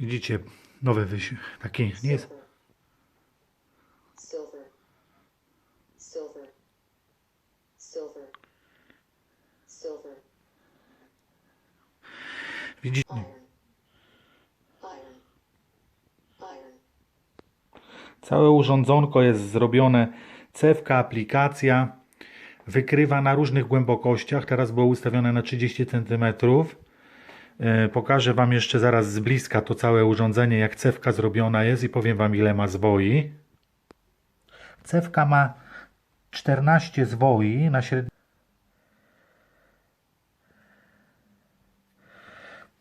Widzicie, nowy wyś... taki nie jest... Silver. Silver. Silver. Silver. Widzicie, całe urządzonko jest zrobione, cewka, aplikacja, wykrywa na różnych głębokościach, teraz było ustawione na 30 cm. E, Pokażę Wam jeszcze zaraz z bliska to całe urządzenie, jak cewka zrobiona jest i powiem Wam ile ma zwoi. Cewka ma 14 zwoi na średni...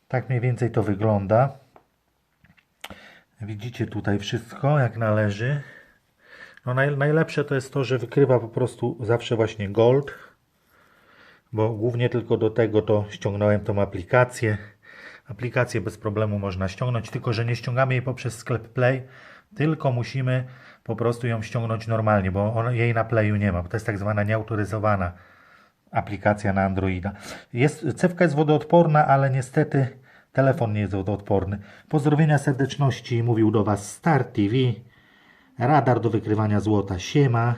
Tak mniej więcej to wygląda. Widzicie tutaj wszystko jak należy. No naj, najlepsze to jest to, że wykrywa po prostu zawsze właśnie gold, bo głównie tylko do tego to ściągnąłem tą aplikację. Aplikację bez problemu można ściągnąć, tylko że nie ściągamy jej poprzez sklep Play, tylko musimy po prostu ją ściągnąć normalnie, bo on, jej na Playu nie ma, bo to jest tak zwana nieautoryzowana aplikacja na Androida. Jest, cewka jest wodoodporna, ale niestety telefon nie jest wodoodporny. Pozdrowienia serdeczności mówił do Was Star TV. Radar do wykrywania złota. Siema.